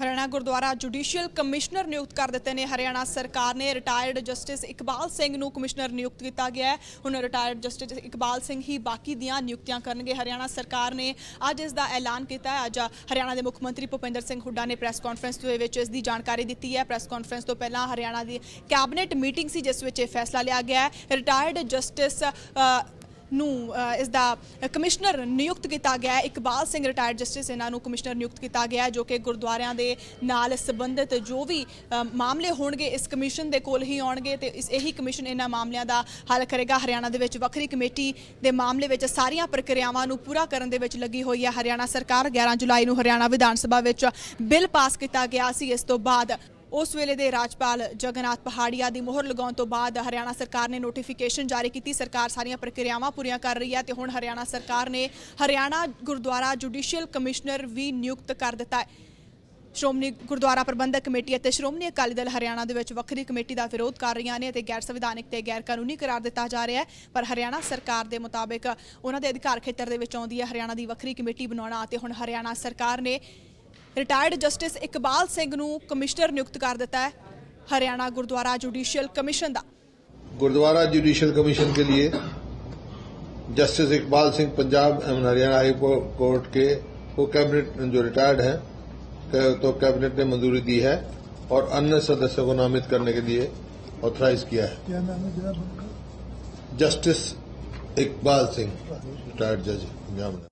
Haryana Gurdwara judicial commissioner ਨਿਯੁਕਤ ਕਰ ਦਿੱਤੇ ਨੇ। ਹਰਿਆਣਾ ਸਰਕਾਰ ਨੇ ਰਿਟਾਇਰਡ ਜਸਟਿਸ ਇਕਬਾਲ ਸਿੰਘ ਨੂੰ ਕਮਿਸ਼ਨਰ ਨਿਯੁਕਤ ਕੀਤਾ ਗਿਆ ਹੈ। ਹੁਣ ਰਿਟਾਇਰਡ ਜਸਟਿਸ ਇਕਬਾਲ ਸਿੰਘ ਹੀ ਬਾਕੀ ਦੀਆਂ ਨਿਯੁਕਤੀਆਂ ਕਰਨਗੇ। ਹਰਿਆਣਾ ਸਰਕਾਰ ਨੇ ਅੱਜ ਇਸ ਦਾ ਐਲਾਨ ਕੀਤਾ ਹੈ। ਅੱਜ ਹਰਿਆਣਾ ਦੇ ਮੁੱਖ ਮੰਤਰੀ ਭੁਪਿੰਦਰ ਸਿੰਘ ਹੁੱਡਾ ਨੇ ਪ੍ਰੈਸ ਕਾਨਫਰੰਸ ਦੇ ਵਿੱਚ ਇਸ ਦੀ ਜਾਣਕਾਰੀ ਦਿੱਤੀ ਹੈ। ਪ੍ਰੈਸ ਕਾਨਫਰੰਸ ਤੋਂ ਪਹਿਲਾਂ ਹਰਿਆਣਾ ਦੀ ਕੈਬਨਿਟ ਮੀਟਿੰਗ ਸੀ, ਜਿਸ ਵਿੱਚ ਇਹ ਫੈਸਲਾ ਲਿਆ ਗਿਆ ਹੈ। ਰਿਟਾਇਰਡ ਜਸਟਿਸ ਨੂੰ ਅ, ਇਸ ਦਾ ਕਮਿਸ਼ਨਰ ਨਿਯੁਕਤ ਕੀਤਾ ਗਿਆ ਹੈ। ਇਕਬਾਲ ਸਿੰਘ ਰਿਟਾਇਰਡ ਜਸਟਿਸ ਇਹਨਾਂ ਨੂੰ ਕਮਿਸ਼ਨਰ ਨਿਯੁਕਤ ਕੀਤਾ ਗਿਆ ਜੋ ਕਿ ਗੁਰਦੁਆਰਿਆਂ ਦੇ ਨਾਲ ਸੰਬੰਧਿਤ ਜੋ ਵੀ ਮਾਮਲੇ ਹੋਣਗੇ ਇਸ ਕਮਿਸ਼ਨ ਦੇ ਕੋਲ ਹੀ ਆਉਣਗੇ ਤੇ ਇਸ ਇਹੀ ਕਮਿਸ਼ਨ ਇਹਨਾਂ ਮਾਮਲਿਆਂ ਦਾ ਹੱਲ ਕਰੇਗਾ। ਹਰਿਆਣਾ ਦੇ ਵਿੱਚ ਵੱਖਰੀ ਕਮੇਟੀ ਦੇ ਮਾਮਲੇ ਵਿੱਚ ਸਾਰੀਆਂ ਪ੍ਰਕਿਰਿਆਵਾਂ ਨੂੰ ਪੂਰਾ ਕਰਨ ਦੇ ਵਿੱਚ ਲੱਗੀ ਹੋਈ ਹੈ ਹਰਿਆਣਾ ਸਰਕਾਰ। 11 ਜੁਲਾਈ ਨੂੰ ਹਰਿਆਣਾ ਵਿਧਾਨ ਸਭਾ ਵਿੱਚ ਬਿੱਲ ਪਾਸ ਕੀਤਾ ਗਿਆ ਸੀ। ਇਸ ਤੋਂ ਬਾਅਦ ਉਸ ਵੇਲੇ ਦੇ ਰਾਜਪਾਲ ਜਗਨਨਾਥ ਪਹਾੜੀਆ ਦੀ ਮੋਹਰ ਲਗਾਉਣ ਤੋਂ ਬਾਅਦ ਹਰਿਆਣਾ ਸਰਕਾਰ ਨੇ ਨੋਟੀਫਿਕੇਸ਼ਨ ਜਾਰੀ ਕੀਤੀ। ਸਰਕਾਰ ਸਾਰੀਆਂ ਪ੍ਰਕਿਰਿਆਵਾਂ ਪੂਰੀਆਂ ਕਰ ਰਹੀ ਹੈ ਤੇ ਹੁਣ ਹਰਿਆਣਾ ਸਰਕਾਰ ਨੇ ਹਰਿਆਣਾ ਗੁਰਦੁਆਰਾ ਜੁਡੀਸ਼ੀਅਲ ਕਮਿਸ਼ਨਰ ਵੀ ਨਿਯੁਕਤ ਕਰ ਦਿੱਤਾ ਹੈ। ਸ਼੍ਰੋਮਣੀ ਗੁਰਦੁਆਰਾ ਪ੍ਰਬੰਧਕ ਕਮੇਟੀ ਅਤੇ ਸ਼੍ਰੋਮਣੀ ਅਕਾਲੀ ਦਲ ਹਰਿਆਣਾ ਦੇ ਵਿੱਚ ਵੱਖਰੀ ਕਮੇਟੀ ਦਾ ਵਿਰੋਧ ਕਰ ਰਹੀਆਂ ਨੇ ਅਤੇ ਗੈਰ ਸੰਵਿਧਾਨਕ ਤੇ ਗੈਰ ਕਾਨੂੰਨੀ ਕਰਾਰ ਦਿੱਤਾ ਜਾ ਰਿਹਾ ਹੈ, ਪਰ ਹਰਿਆਣਾ ਸਰਕਾਰ ਦੇ ਮੁਤਾਬਿਕ ਉਹਨਾਂ ਦੇ ਅਧਿਕਾਰ ਖੇਤਰ ਦੇ ਵਿੱਚ ਆਉਂਦੀ ਹੈ। ਹਰਿਆਣਾ ਦੀ ਵੱਖਰੀ ਕਮੇਟੀ ਬਣਾਉਣਾ ਅਤੇ ਹੁਣ ਹਰਿਆਣਾ ਸਰਕਾਰ ਨੇ ਰਿਟਾਇਰਡ ਜਸਟਿਸ ਇਕਬਾਲ ਸਿੰਘ ਨੂੰ ਕਮਿਸ਼ਨਰ ਨਿਯੁਕਤ ਕਰ ਦਿੱਤਾ ਹੈ ਹਰਿਆਣਾ ਗੁਰਦੁਆਰਾ ਜੁਡੀਸ਼ੀਅਲ ਕਮਿਸ਼ਨ ਦਾ गुरुद्वारा जुडिशियल कमीशन के लिए जस्टिस इकबाल सिंह पंजाब एवं हरियाणा हाई को- कोर्ट के वो कैबिनेट जो रिटायर्ड है क- तो कैबिनेट ने मंजूरी दी है और अन्य सदस्यों को नामित करने के लिए ऑथराइज किया है क्या नाम है जनाब उनका जस्टिस इकबाल सिंह रिटायर्ड जज पंजाब